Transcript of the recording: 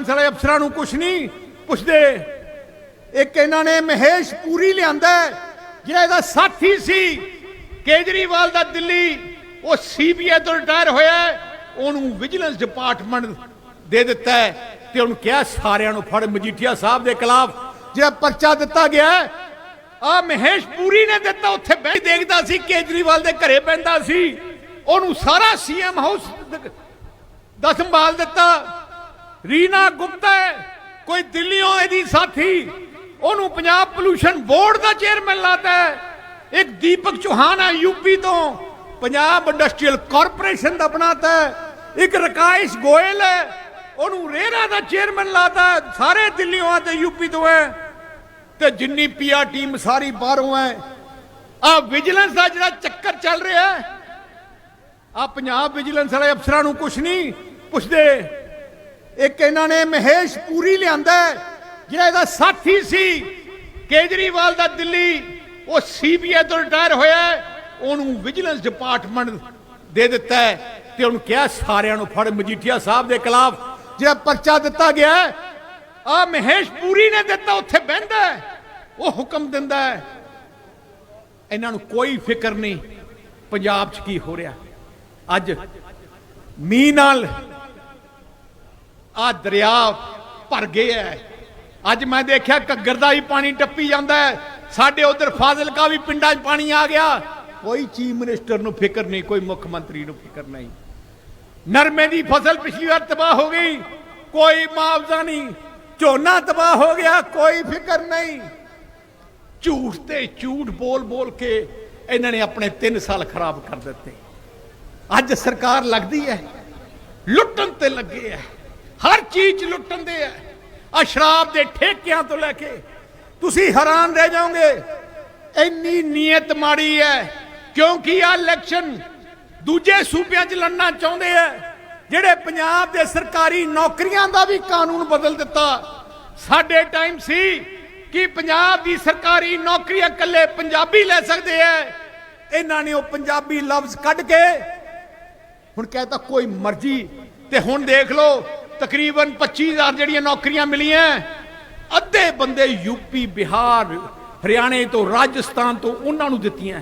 Vigilance ਵਾਲੇ ਅਫਸਰਾਂ ਨੂੰ ਕੁਝ ਨਹੀਂ ਪੁੱਛਦੇ। ਇੱਕ ਇਹਨਾਂ ਨੇ ਮਹੇਸ਼ ਪੂਰੀ ਲਿਆਂਦਾ ਜਿਹੜਾ ਇਹਦਾ ਸਾਥੀ ਸੀ। ਕੇਜਰੀਵਾਲ ਦਾ ਦਿੱਲੀ, ਉਹ ਸੀਬੀਆਈ ਤੋਂ ਰਿਟਾਇਰ ਹੋਇਆ ਉਹਨੂੰ ਵਿਜੀਲੈਂਸ ਡਿਪਾਰਟਮੈਂਟ ਦੇ ਦਿੱਤਾ ਤੇ ਉਹਨੂੰ ਕਿਹਾ ਸਾਰਿਆਂ ਨੂੰ ਫੜ, ਮਜੀਠੀਆ ਸਾਹਿਬ ਦੇ ਖਿਲਾਫ ਜਿਹੜਾ ਪਰਚਾ ਦਿੱਤਾ ਗਿਆ ਆ ਮਹੇਸ਼ ਪੂਰੀ ਨੇ ਦਿੱਤਾ, ਉੱਥੇ ਬੈਠ ਦੇਖਦਾ ਸੀ, ਕੇਜਰੀਵਾਲ ਦੇ ਘਰੇ ਪੈਂਦਾ ਸੀ। ਉਹਨੂੰ ਸਾਰਾ ਸੀਐਮ ਹਾਊਸ ਦਾ ਸੰਭਾਲ ਦਿੱਤਾ। ਰੀਨਾ ਗੁਪਤਾ ਕੋਈ ਦਿੱਲੀੋਂ ਇਹਦੀ ਸਾਥੀ। ਉਹਨੂੰ ਪੰਜਾਬ ਪੋਲੂਸ਼ਨ ਬੋਰਡ ਦਾ ਚੇਅਰਮੈਨ ਲਾਤਾ ਹੈ। ਇੱਕ ਦੀਪਕ ਚੌਹਾਨ ਹੈ ਯੂਪੀ ਤੋਂ, ਪੰਜਾਬ ਇੰਡਸਟਰੀਅਲ ਕਾਰਪੋਰੇਸ਼ਨ ਦਾ ਬਣਾਤਾ ਹੈ। ਇੱਕ ਰਕਾਇਸ਼ ਗੋਇਲ ਹੈ, ਉਹਨੂੰ ਰੇਰਾ ਦਾ ਚੇਅਰਮੈਨ ਲਾਤਾ ਸਾਰੇ ਦਿੱਲੀੋਂ ਆ ਤੇ ਯੂਪੀ ਤੋਂ ਹੈ। ਤੇ ਜਿੰਨੀ ਪੀਆਰ ਟੀਮ ਸਾਰੀ ਬਾਹਰੋਂ ਹੈ। ਆ ਵਿਜੀਲੈਂਸ ਦਾ ਜਿਹੜਾ ਚੱਕਰ ਚੱਲ ਰਿਹਾ ਹੈ ਆ ਪੰਜਾਬ ਵਿਜੀਲੈਂਸ ਵਾਲੇ ਅਫਸਰਾਂ ਨੂੰ ਕੁਝ ਨਹੀਂ ਪੁੱਛਦੇ। ਇੱਕ ਇਹਨਾਂ ਨੇ ਮਹੇਸ਼ ਪੂਰੀ ਲਿਆਂਦਾ ਜਿਹੜਾ ਇਹਦਾ ਸਾਥੀ ਸੀ, ਕੇਜਰੀਵਾਲ ਦਾ ਦਿੱਲੀ, ਉਹ ਸੀਬੀਆਈ ਤੋਂ ਰਿਟਾਇਰ ਹੋਇਆ ਉਹਨੂੰ ਵਿਜੀਲੈਂਸ ਡਿਪਾਰਟਮੈਂਟ ਦੇ ਦਿੱਤਾ ਤੇ ਉਹਨੂੰ ਕਿਹਾ ਸਾਰਿਆਂ ਨੂੰ ਫੜ, ਮਜੀਠੀਆ ਸਾਹਿਬ ਦੇ ਖਿਲਾਫ ਜਿਹੜਾ ਪਰਚਾ ਦਿੱਤਾ ਗਿਆ ਆ ਮਹੇਸ਼ ਪੂਰੀ ਨੇ ਦਿੱਤਾ, ਉੱਥੇ ਬਹਿੰਦਾ ਉਹ ਹੁਕਮ ਦਿੰਦਾ ਇਹਨਾਂ ਨੂੰ ਕੋਈ ਫਿਕਰ ਨਹੀਂ, ਪੰਜਾਬ 'ਚ ਕੀ ਹੋ ਰਿਹਾ। ਅੱਜ ਮੀਂਹ ਨਾਲ ਆ ਦਰਿਆ ਭਰ ਗਏ ਐ। ਅੱਜ ਮੈਂ ਦੇਖਿਆ ਘੱਗਰ ਦਾ ਵੀ ਪਾਣੀ ਟੱਪੀ ਜਾਂਦਾ ਹੈ ਸਾਡੇ ਉਧਰ ਫਾਜ਼ਿਲਕਾ ਵੀ ਪਿੰਡਾਂ 'ਚ ਪਾਣੀ ਆ ਗਿਆ। ਕੋਈ ਚੀਫ ਮਿਨਿਸਟਰ ਨੂੰ ਫਿਕਰ ਨਹੀਂ, ਕੋਈ ਮੁੱਖ ਮੰਤਰੀ ਨੂੰ ਫਿਕਰ ਨਹੀਂ। ਨਰਮੇ ਦੀ ਫਸਲ ਪਿਛਲੀ ਵਾਰ ਤਬਾਹ ਹੋ ਗਈ, ਕੋਈ ਮੁਆਵਜ਼ਾ ਨਹੀਂ। ਝੋਨਾ ਤਬਾਹ ਹੋ ਗਿਆ, ਕੋਈ ਫਿਕਰ ਨਹੀਂ। ਝੂਠ ਤੇ ਝੂਠ ਬੋਲ ਬੋਲ ਕੇ ਇਹਨਾਂ ਨੇ ਆਪਣੇ 3 ਸਾਲ ਖਰਾਬ ਕਰ ਦਿੱਤੇ। ਅੱਜ ਸਰਕਾਰ ਲੱਗਦੀ ਹੈ ਲੁੱਟਣ ਤੇ ਲੱਗੇ ਹੈ ਹਰ ਚੀਜ਼ 'ਚ ਲੁੱਟਣ ਦੇ ਹੈ ਆ ਸ਼ਰਾਬ ਦੇ ਠੇਕਿਆਂ ਤੋਂ ਲੈ ਕੇ ਤੁਸੀਂ ਹੈਰਾਨ ਰਹਿ ਜਾਓਗੇ। ਇੰਨੀ ਨੀਅਤ ਮਾੜੀ ਹੈ ਕਿਉਂਕਿ ਆ ਇਲੈਕਸ਼ਨ ਦੂਜੇ ਸੂਬਿਆਂ 'ਚ ਲੜਨਾ ਚਾਹੁੰਦੇ ਆ ਜਿਹੜੇ ਪੰਜਾਬ ਦੇ ਸਰਕਾਰੀ ਨੌਕਰੀਆਂ ਦਾ ਵੀ ਕਾਨੂੰਨ ਬਦਲ ਦਿੱਤਾ। ਸਾਡੇ ਟਾਈਮ ਸੀ ਕਿ ਪੰਜਾਬ ਦੀ ਸਰਕਾਰੀ ਨੌਕਰੀਆਂ ਇਕੱਲੇ ਪੰਜਾਬੀ ਲੈ ਸਕਦੇ ਐ। ਇਹਨਾਂ ਨੇ ਉਹ ਪੰਜਾਬੀ ਲਫ਼ਜ਼ ਕੱਢ ਕੇ, ਹੁਣ ਕਹਿੰਦਾ ਕੋਈ ਮਰਜ਼ੀ, ਤੇ ਹੁਣ ਦੇਖ ਲਓ ਤਕਰੀਬਨ 25000 ਜਿਹੜੀਆਂ ਨੌਕਰੀਆਂ ਮਿਲੀਆਂ, ਅੱਧੇ ਬੰਦੇ ਯੂਪੀ ਬਿਹਾਰ, ਹਰਿਆਣੇ ਤੋਂ, ਰਾਜਸਥਾਨ ਤੋਂ, ਉਹਨਾਂ ਨੂੰ ਦਿੱਤੀਆਂ।